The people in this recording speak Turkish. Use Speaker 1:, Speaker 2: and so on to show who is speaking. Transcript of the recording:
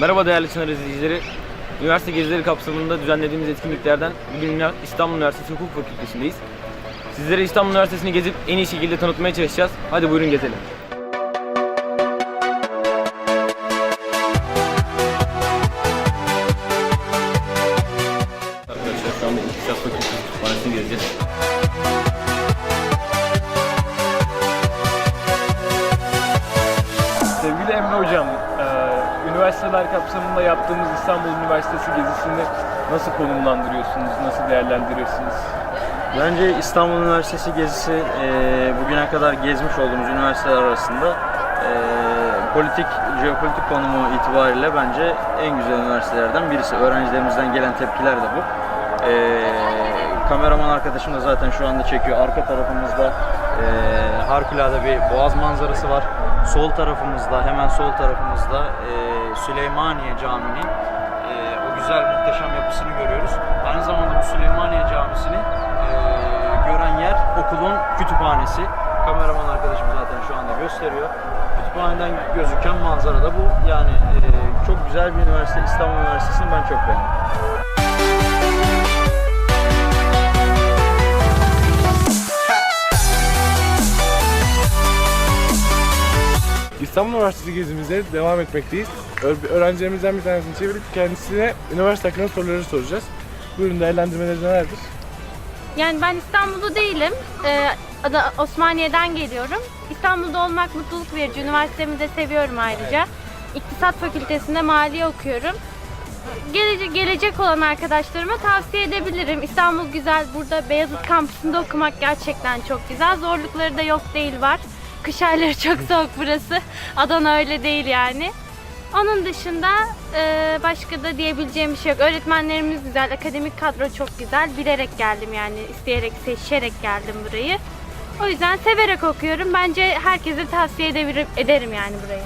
Speaker 1: Merhaba değerli Çınar izleyicileri. Üniversite gezileri kapsamında düzenlediğimiz etkinliklerden bugün İstanbul Üniversitesi Hukuk Fakültesindeyiz. Sizlere İstanbul Üniversitesi'ni gezip en iyi şekilde tanıtmaya çalışacağız. Hadi buyurun gezelim. Arkadaşlar şu anda İktisat Fakültesi Kütüphanesi'ni gezeceğiz.
Speaker 2: Sevgili Emre Hocam, üniversiteler kapsamında yaptığımız İstanbul Üniversitesi gezisini nasıl konumlandırıyorsunuz, nasıl değerlendiriyorsunuz?
Speaker 3: Bence İstanbul Üniversitesi gezisi e, bugüne kadar gezmiş olduğumuz üniversiteler arasında e, politik, jeopolitik konumu itibariyle bence en güzel üniversitelerden birisi. Öğrencilerimizden gelen tepkiler de bu. E, kameraman arkadaşım da zaten şu anda çekiyor. Arka tarafımızda e, harikulade bir boğaz manzarası var. Sol tarafımızda, hemen sol tarafımızda e, Süleymaniye Camii'nin e, o güzel muhteşem yapısını görüyoruz. Aynı zamanda bu Süleymaniye Camisi'ni e, gören yer okulun kütüphanesi. Kameraman arkadaşım zaten şu anda gösteriyor. Kütüphaneden gözüken manzara da bu. Yani e, çok güzel bir üniversite. İstanbul Üniversitesi'ni ben çok beğendim.
Speaker 2: İstanbul Üniversitesi gezimizde devam etmekteyiz. Öğrencilerimizden bir tanesini çevirip kendisine üniversite hakkında soruları soracağız. Buyurun değerlendirmeleri nelerdir?
Speaker 4: Yani ben İstanbul'da değilim. Ee, Ada Osmaniye'den geliyorum. İstanbul'da olmak mutluluk verici. Üniversitemi de seviyorum ayrıca. İktisat Fakültesinde maliye okuyorum. Gelecek, gelecek olan arkadaşlarıma tavsiye edebilirim. İstanbul güzel. Burada Beyazıt kampüsünde okumak gerçekten çok güzel. Zorlukları da yok değil var. Kış ayları çok soğuk burası. Adana öyle değil yani. Onun dışında e, başka da diyebileceğim bir şey yok. Öğretmenlerimiz güzel, akademik kadro çok güzel. Bilerek geldim yani, isteyerek, seçerek geldim burayı. O yüzden severek okuyorum. Bence herkese tavsiye edebilirim, ederim yani burayı.